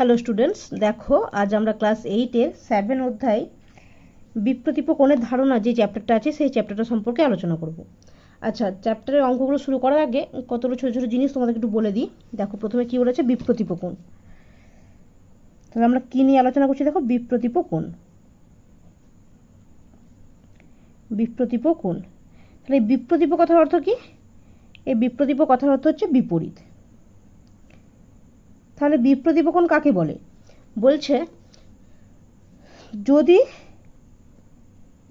Hello students দেখো, আজ আমরা ক্লাস এইটের সেভেন অধ্যায় বিপ্রতীপ কোণের ধারণা যে চ্যাপ্টারটা আছে, সেই চ্যাপ্টারটা সম্পর্কে আলোচনা করব। আচ্ছা চ্যাপ্টারের অঙ্কগুলো শুরু করার আগে কতগুলো ছোটো ছোটো জিনিস তোমাদেরকে একটু বলে দিই। দেখো, প্রথমে কী বলেছে? বিপ্রতীপ কোণ। তাহলে আমরা কী নিয়ে আলোচনা করছি? দেখো বিপ্রতীপ কোণ। বিপ্রতীপ কোণ। তাহলে বিপ্রতীপ কথার অর্থ কী? এই বিপ্রতীপ কথার অর্থ হচ্ছে বিপরীত। তাহলে বিপ্রতীপ কোণ কাকে বলে? বলছে, যদি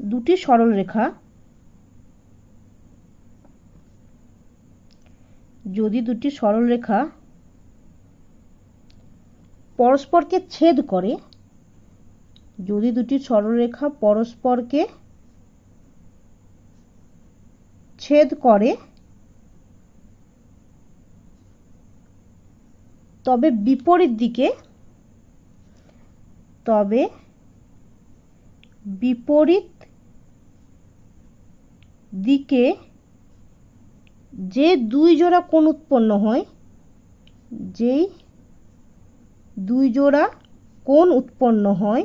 দুটি সরল রেখা, যদি দুটি সরল রেখা পরস্পরকে ছেদ করে, যদি দুটি সরলরেখা পরস্পরকে ছেদ করে তবে বিপরীত দিকে, তবে বিপরীত দিকে যে দুই জোড়া কোণ উৎপন্ন হয়, যেই দুই জোড়া কোণ উৎপন্ন হয়,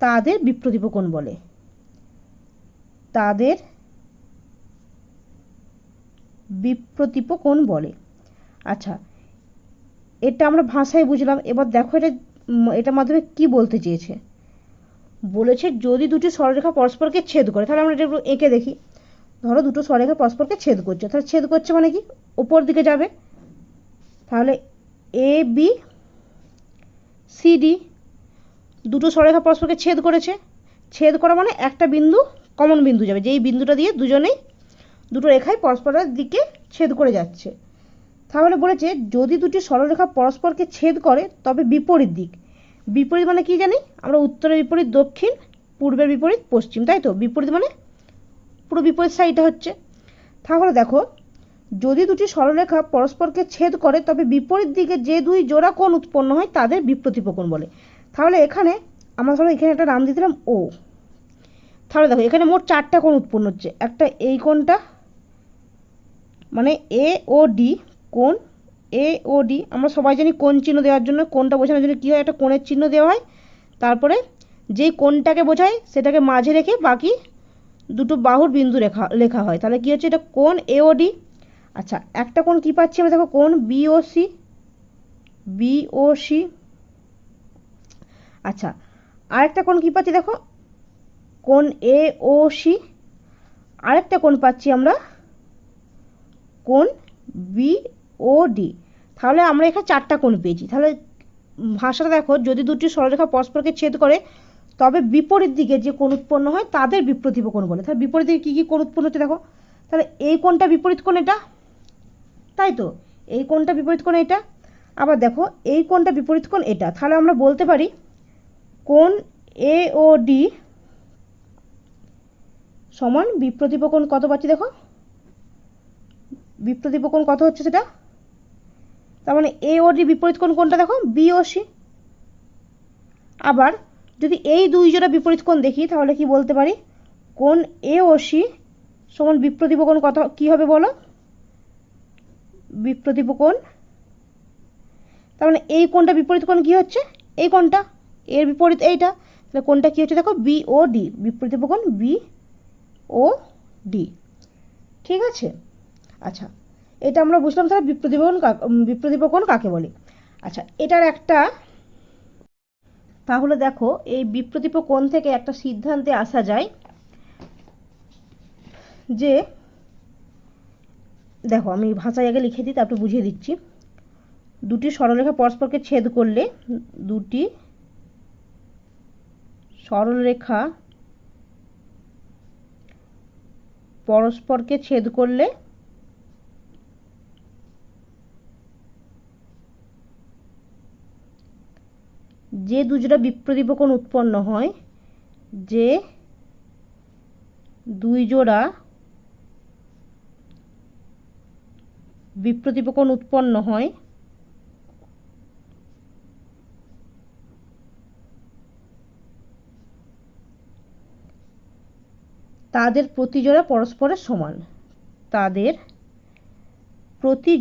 তাদের বিপ্রতীপ কোণ বলে। তাদের বিপ্রতীপ কোণ বলে? আচ্ছা এটা আমরা ভাষায় বুঝলাম, এবার দেখো এটা এটার মাধ্যমে কি বলতে চেয়েছে। বলেছে যদি দুটি সরলরেখা পরস্পরকে ছেদ করে, তাহলে আমরা এটা একটু এঁকে দেখি। ধরো দুটো সরলরেখা পরস্পরকে ছেদ করছে, তাহলে ছেদ করছে মানে কি? ওপর দিকে যাবে। তাহলে এ, বি, সি, ডি দুটো সরলরেখা পরস্পরকে ছেদ করেছে। ছেদ করা মানে একটা বিন্দু, কমন বিন্দু যাবে। যেই বিন্দুটা দিয়ে দুজনেই দুটো রেখাই পরস্পরের দিকে ছেদ করে যাচ্ছে। তাহলে বলেছে, যদি দুটি সরলরেখা পরস্পরকে ছেদ করে, তবে বিপরীত দিক। বিপরীত মানে কি জানি? আমরা উত্তরের বিপরীত, দক্ষিণ, পূর্বের বিপরীত, পশ্চিম, তাই তো? বিপরীত মানে পুরো বিপরীত সাইডটা হচ্ছে। তাহলে দেখো, যদি দুটি সরলরেখা পরস্পরকে ছেদ করে, তবে বিপরীত দিকে যে দুই জোড়া কোণ উৎপন্ন হয়, তাদের বিপ্রতীপ কোণ বলে। তাহলে এখানে আমরা ধরো এখানে একটা নাম দিয়েছিলাম ও তাহলে দেখো, এখানে মোট চারটা কোণ উৎপন্ন হচ্ছে। একটা এই কোণটা মানে এ ও ডি কোণ এ ও ডি আমরা সবাই জানি কোণ চিহ্ন দেওয়ার জন্য কোণটা বোঝানোর জন্য কী হয়? একটা কোণের চিহ্ন দেওয়া হয়। তারপরে যেই কোণটাকে বোঝায়, সেটাকে মাঝে রেখে বাকি দুটো বাহুর বিন্দু রেখা, লেখা হয়। তাহলে কী হচ্ছে? এটা কোন এ ও ডি আচ্ছা একটা কোন কী পাচ্ছি আমরা? দেখো, কোণ বিওসি বিওসি আচ্ছা আরেকটা কোন কী পাচ্ছি? দেখো কোন এ ও সি আরেকটা কোন পাচ্ছি আমরা কোণ বি ও ডি তাহলে আমরা এখানে চারটা কোণ পেয়েছি। তাহলে ভাষাটা দেখো, যদি দুটি সরলরেখা পরস্পরকে ছেদ করে, তবে বিপরীত দিকে যে কোণ উৎপন্ন হয়, তাদের বিপ্রতীপ কোণ বলে। তাহলে বিপরীত দিকে কী কী কোণ উৎপন্ন হচ্ছে দেখো? তাহলে এই কোণটা বিপরীত কোণ এটা? তাই তো? এই কোণটা বিপরীত কোণ এটা? আবার দেখো, এই কোণটা বিপরীত কোণ এটা। তাহলে আমরা বলতে পারি, কোণ এ ও ডি সমান বিপ্রতীপ কোণ কত পাচ্ছি দেখো? বিপ্রতীপ কোণ কত হচ্ছে সেটা? তার মানে এ ও ডি বিপরীত কোণ কোনটা দেখো বি ও সি আবার যদি এই দুই জোড়া বিপরীত কোণ দেখি, তাহলে কি বলতে পারি? কোণ এ ও সি সমান বিপ্রতীপ কোণ কত, কী হবে বলো? বিপ্রতীপ কোণ। তার মানে এই কোণটা বিপরীত কোণ কী হচ্ছে? এই কোণটা। এর বিপরীত এইটা। তাহলে কোণটা কী হচ্ছে দেখো? বি ও ডি বিপ্রতীপ কোণ বি ও ডি ঠিক আছে? আচ্ছা এটা আমরা বুঝলাম তাহলে বিপ্রতীপ কোণ বিপ্রতীপ কাকে বলে? আচ্ছা এটার একটা, তাহলে দেখো, এই বিপ্রতীপ কোণ থেকে একটা সিদ্ধান্তে আসা যায় যে, দেখো, আমি ভাষায় আগে লিখে দিই, তারপর বুঝিয়ে দিচ্ছি। দুটি সরলরেখা পরস্পরকে ছেদ করলে, দুটি সরলরেখা পরস্পরকে ছেদ করলে যে দুজোড়া বিপ্রতীপ কোণ উৎপন্ন হয়, যে দুই জোড়া বিপ্রতীপ কোণ উৎপন্ন হয়, তাদের প্রতিজোড়া পরস্পরের সমান। তাদের প্রতি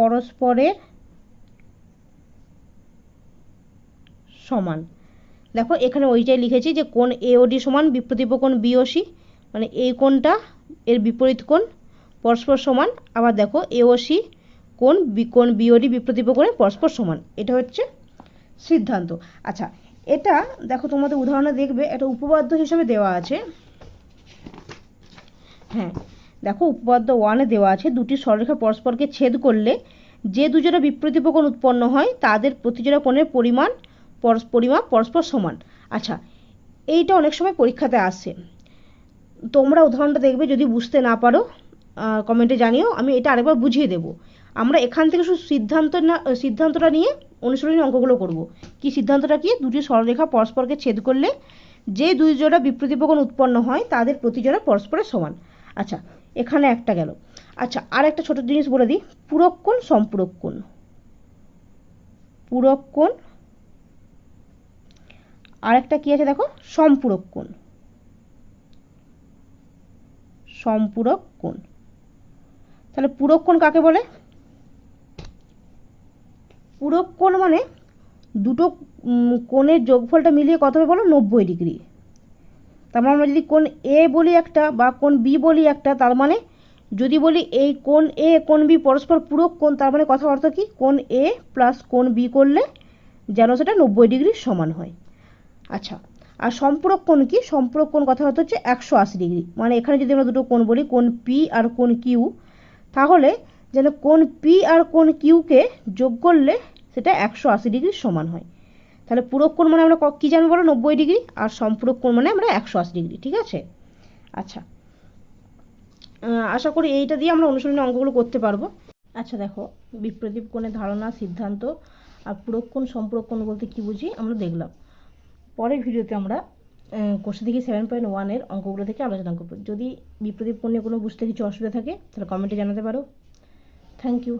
পরস্পরের সমান। দেখো, এখানে ওইটাই লিখেছি যে কোণ এওডি সমান বিপ্রতীপ কোণ বিওসি মানে এই কোণটা এর বিপরীত কোণ, পরস্পর সমান। আবার দেখো এওসি বি কোণ বিওডি বিপ্রতীপ কোণে পরস্পর সমান। এটা হচ্ছে সিদ্ধান্ত। আচ্ছা এটা দেখো, তোমাদের উদাহরণে দেখবে একটা উপপাদ্য হিসেবে দেওয়া আছে। হ্যাঁ দেখো, উপপাদ্য ওয়ানে দেওয়া আছে, দুটি সরলরেখা পরস্পরকে ছেদ করলে যে দুজোড়া বিপ্রতীপ কোণ উৎপন্ন হয়, তাদের প্রতিজোড়া কোণের পরিমাণ পরিমাপ পরস্পর সমান। আচ্ছা এইটা অনেক সময় পরীক্ষাতে আসে। তোমরা উদাহরণটা দেখবে যদি বুঝতে না পারো কমেন্টে জানিও, আমি এটা আরেকবার বুঝিয়ে দেব। আমরা এখান থেকে শুধু সিদ্ধান্ত না, সিদ্ধান্তটা নিয়ে অনুশীলনী অঙ্কগুলো করব। কি সিদ্ধান্তটা কি? দুটি সরলরেখা পরস্পরকে ছেদ করলে যে দুই জোড়া বিপ্রতীপ কোণ উৎপন্ন হয়, তাদের প্রতি জোড়া পরস্পরের সমান। আচ্ছা এখানে একটা গেল। আচ্ছা আর একটা ছোট জিনিস বলে দিই। পূরক কোণ সম্পূরক কোণ পূরক কোণ আর একটা কি আছে দেখো? সম্পূরক কোণ সম্পূরক কোণ তাহলে পূরক কোণ কাকে বলে? পূরক কোণ মানে দুটো কোণের যোগফলটা মিলিয়ে কত হবে বলো? নব্বই ডিগ্রি। তার মানে আমরা যদি কোন এ বলি একটা বা কোন বি বলি একটা, তার মানে যদি বলি এই কোন এ কোন বি পরস্পর পূরক কোন তার মানে কথা অর্থ কি? কোণ এ প্লাস কোন বি করলে যেন সেটা নব্বই ডিগ্রির সমান হয়। আচ্ছা আর সম্পূরক কোণ কি? সম্পূরক কোণ কথা অর্থ হচ্ছে একশো আশি ডিগ্রি। মানে এখানে যদি আমরা দুটো কোণ বলি কোন পি আর কোন কিউ তাহলে যেন কোন পি আর কোন কিউকে যোগ করলে সেটা একশো আশি ডিগ্রির সমান হয়। তাহলে পূরক কোণ মানে আমরা ক- জানব বলো? নব্বই ডিগ্রি। আর সম্পূরক কোণ মানে আমরা একশো আশি ডিগ্রি, ঠিক আছে? আচ্ছা। আশা করি এইটা দিয়ে আমরা অনুশীলনী অঙ্কগুলো করতে পারব। আচ্ছা দেখো, বিপ্রদীপ কোণের ধারণা, সিদ্ধান্ত, আর পূরক কোণ সম্পূরক কোণ বলতে কি বুঝি? আমরা দেখলাম। পরের ভিডিওতে আমরা কোর্সে থেকে সেভেন পয়েন্ট ওয়ানের অঙ্কগুলো থেকে আলোচনা করব। যদি বিপ্রদীপ কোণ কোনো বুঝতে কিছু অসুবিধা থাকে, তাহলে কমেন্টে জানাতে পারো। Thank you